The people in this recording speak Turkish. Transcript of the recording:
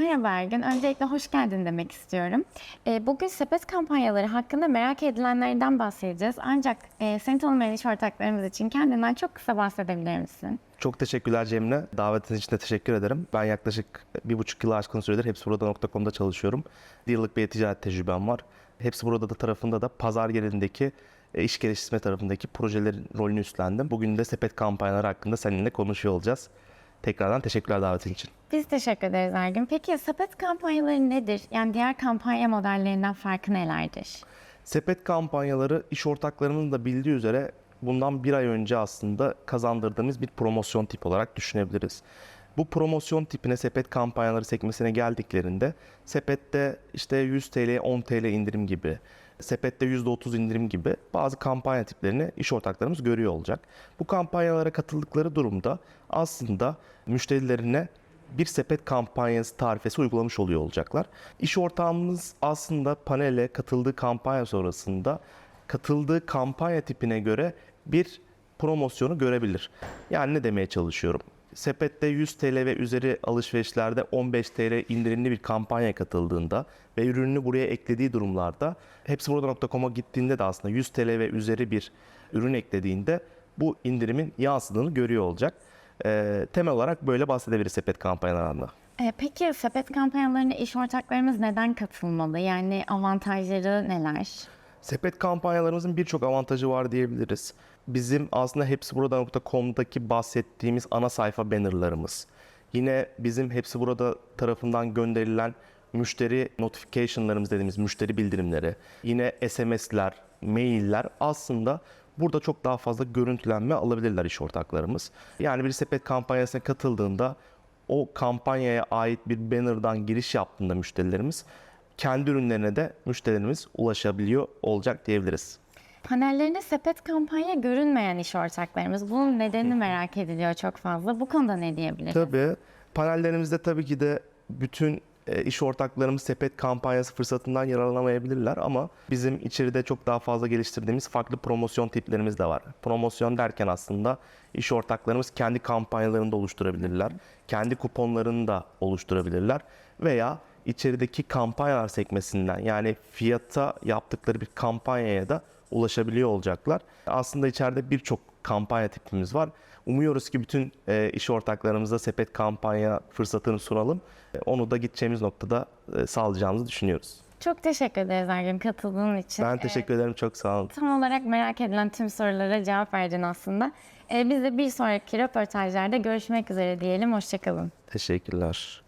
Merhaba Ergün. Öncelikle hoş geldin demek istiyorum. Ee, Bugün sepet kampanyaları hakkında merak edilenlerden bahsedeceğiz. Ancak e, seni tanımayan iş ortaklarımız için kendinden çok kısa bahsedebilir misin? Çok teşekkürler Cemre. Davetiniz için de teşekkür ederim. Ben yaklaşık bir buçuk yılı aşkın süredir hepsiburada.com'da çalışıyorum. Bir yıllık bir ticaret tecrübem var. Hepsi burada da tarafında da pazar yerindeki e, iş geliştirme tarafındaki projelerin rolünü üstlendim. Bugün de sepet kampanyaları hakkında seninle konuşuyor olacağız. Tekrardan teşekkürler davetin için. Biz teşekkür ederiz Ergün. Peki sepet kampanyaları nedir? Yani diğer kampanya modellerinden farkı nelerdir? Sepet kampanyaları iş ortaklarımızın da bildiği üzere bundan bir ay önce aslında kazandırdığımız bir promosyon tip olarak düşünebiliriz. Bu promosyon tipine sepet kampanyaları sekmesine geldiklerinde sepette işte 100 TL 10 TL indirim gibi sepette %30 indirim gibi bazı kampanya tiplerini iş ortaklarımız görüyor olacak. Bu kampanyalara katıldıkları durumda aslında müşterilerine bir sepet kampanyası tarifesi uygulamış oluyor olacaklar. İş ortağımız aslında panele katıldığı kampanya sonrasında katıldığı kampanya tipine göre bir promosyonu görebilir. Yani ne demeye çalışıyorum? Sepette 100 TL ve üzeri alışverişlerde 15 TL indirimli bir kampanya katıldığında ve ürününü buraya eklediği durumlarda hepsi burada.com'a gittiğinde de aslında 100 TL ve üzeri bir ürün eklediğinde bu indirimin yansıdığını görüyor olacak. Ee, temel olarak böyle bahsedebiliriz sepet kampanyalarında. Ee, Peki sepet kampanyalarına iş ortaklarımız neden katılmalı? Yani avantajları neler? Sepet kampanyalarımızın birçok avantajı var diyebiliriz. Bizim aslında hepsiburada.com'daki bahsettiğimiz ana sayfa bannerlarımız. Yine bizim Hepsi Burada tarafından gönderilen müşteri notification'larımız dediğimiz müşteri bildirimleri, yine SMS'ler, mailler aslında burada çok daha fazla görüntülenme alabilirler iş ortaklarımız. Yani bir sepet kampanyasına katıldığında o kampanyaya ait bir banner'dan giriş yaptığında müşterilerimiz kendi ürünlerine de müşterilerimiz ulaşabiliyor olacak diyebiliriz. Panellerinde sepet kampanya görünmeyen iş ortaklarımız. Bunun nedenini merak ediliyor çok fazla. Bu konuda ne diyebiliriz? Tabii panellerimizde tabii ki de bütün e, iş ortaklarımız sepet kampanyası fırsatından yararlanamayabilirler ama bizim içeride çok daha fazla geliştirdiğimiz farklı promosyon tiplerimiz de var. Promosyon derken aslında iş ortaklarımız kendi kampanyalarını da oluşturabilirler. Kendi kuponlarını da oluşturabilirler veya içerideki kampanyalar sekmesinden yani fiyata yaptıkları bir kampanyaya da ulaşabiliyor olacaklar. Aslında içeride birçok kampanya tipimiz var. Umuyoruz ki bütün e, iş ortaklarımıza sepet kampanya fırsatını sunalım. E, onu da gideceğimiz noktada e, sağlayacağımızı düşünüyoruz. Çok teşekkür ederiz Ergün katıldığın için. Ben Ee, teşekkür ederim. Çok sağ olun. Tam olarak merak edilen tüm sorulara cevap verdin aslında. Ee, biz de bir sonraki röportajlarda görüşmek üzere diyelim. Hoşçakalın. Teşekkürler.